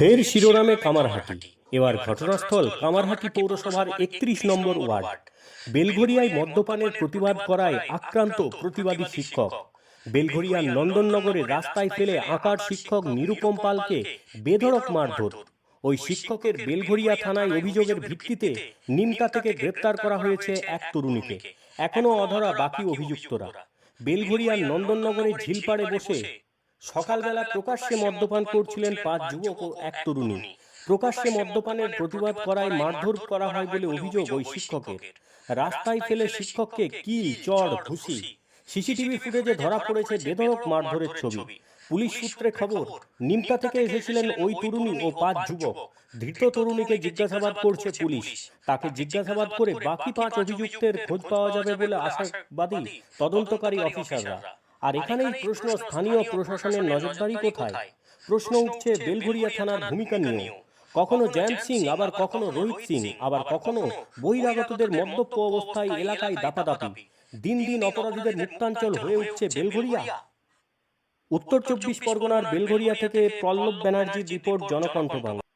ফের শিরোনামে কামারহাটি। এবার ঘটনাস্থল কামারহাটি পৌরসভার একত্রিশ নম্বর ওয়ার্ড। বেলঘরিয়ায় মদ্যপানের প্রতিবাদ করায় আক্রান্ত প্রতিবাদী শিক্ষক। বেলঘরিয়ার নন্দননগরে রাস্তায় ফেলে আঁকার শিক্ষক নিরুপম পালকে বেধড়ক মারধর। ওই শিক্ষকের বেলঘরিয়া থানায় অভিযোগের ভিত্তিতে নিমকা থেকে গ্রেপ্তার করা হয়েছে এক তরুণীকে। এখনও অধরা বাকি অভিযুক্তরা। বেলঘরিয়ার নন্দননগরে ঝিলপাড়ে বসে সকালবেলা প্রকাশ্যে মদ্যপান করছিলেন পাঁচ যুবক ও এক তরুণী। প্রকাশ্যে মদ্যপানের প্রতিবাদ করায় মারধর করা হয় বলে অভিযোগ ওই শিক্ষকের। রাস্তায় ফেলে শিক্ষককে কিল চড় ঘুষি? সিসিটিভি ফুটেজে ধরা পড়েছে বেধড়ক মারধরের ছবি। পুলিশ সূত্রে খবর নিমতা থেকে এসেছিলেন ওই তরুণী ও পাঁচ যুবক। ধৃত তরুণীকে জিজ্ঞাসাবাদ করছে পুলিশ। তাকে জিজ্ঞাসাবাদ করে বাকি পাঁচ অভিযুক্তের খোঁজ পাওয়া যাবে বলে আশাবাদী তদন্তকারী অফিসাররা আর এখানেই প্রশ্ন স্থানীয় প্রশাসনের নজরদারি কোথায়? প্রশ্ন উঠছে বেলঘরিয়া থানার ভূমিকা নিয়েও। কখনো জয়ন্ত সিং আবার কখনো রোহিত সিং আবার কখনো বহিরাগতদের মদ্যপ অবস্থায় এলাকায় দাপাদাপি। দিন দিন অপরাধীদের মুক্তাঞ্চল হয়ে উঠছে বেলঘরিয়া উত্তর চব্বিশ পরগনার বেলঘরিয়া থেকে পল্লব ব্যানার্জির রিপোর্ট জনকণ্ঠ বাংলা